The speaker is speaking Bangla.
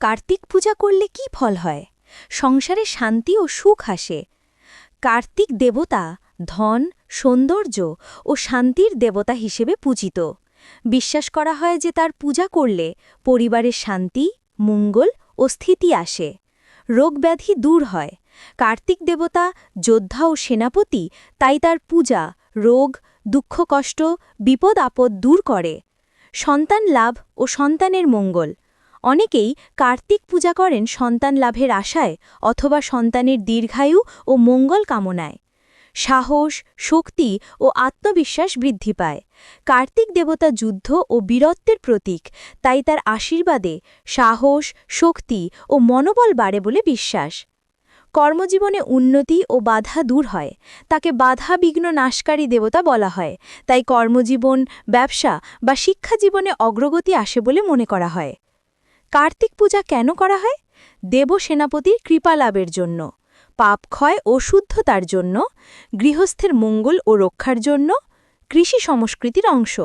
কার্তিক পূজা করলে কি ফল হয়? সংসারে শান্তি ও সুখ আসে। কার্তিক দেবতা ধন, সৌন্দর্য ও শান্তির দেবতা হিসেবে পূজিত। বিশ্বাস করা হয় যে তার পূজা করলে পরিবারের শান্তি, মঙ্গল ও স্থিতি আসে। রোগব্যাধি দূর হয়। কার্তিক দেবতা যোদ্ধা ও সেনাপতি তাই তার পূজা রোগ, দুঃখ, কষ্ট, বিপদ, আপদ দূর করে। সন্তান লাভ ও সন্তানের মঙ্গল। অনেকেই কার্তিক পূজা করেন সন্তান লাভের আশায় অথবা সন্তানের দীর্ঘায়ু ও মঙ্গল কামনায়। সাহস, শক্তি ও আত্মবিশ্বাস বৃদ্ধি পায়। কার্তিক দেবতা যুদ্ধ ও বীরত্বের প্রতীক, তাই তার আশীর্বাদে সাহস, শক্তি ও মনোবল বাড়ে বলে বিশ্বাস। কর্মজীবনে উন্নতি ও বাধা দূর হয়। তাকে বাধা বিঘ্ন নাশকারী দেবতা বলা হয়। তাই কর্মজীবন, ব্যবসা বা শিক্ষা জীবনে অগ্রগতি আসে বলে মনে করা হয়। কার্তিক পূজা কেন করা হয়? দেব সেনাপতির কৃপা লাভের জন্য, পাপ ক্ষয় ও শুদ্ধতার জন্য, গৃহস্থের মঙ্গল ও রক্ষার জন্য, কৃষি সংস্কৃতির অংশ।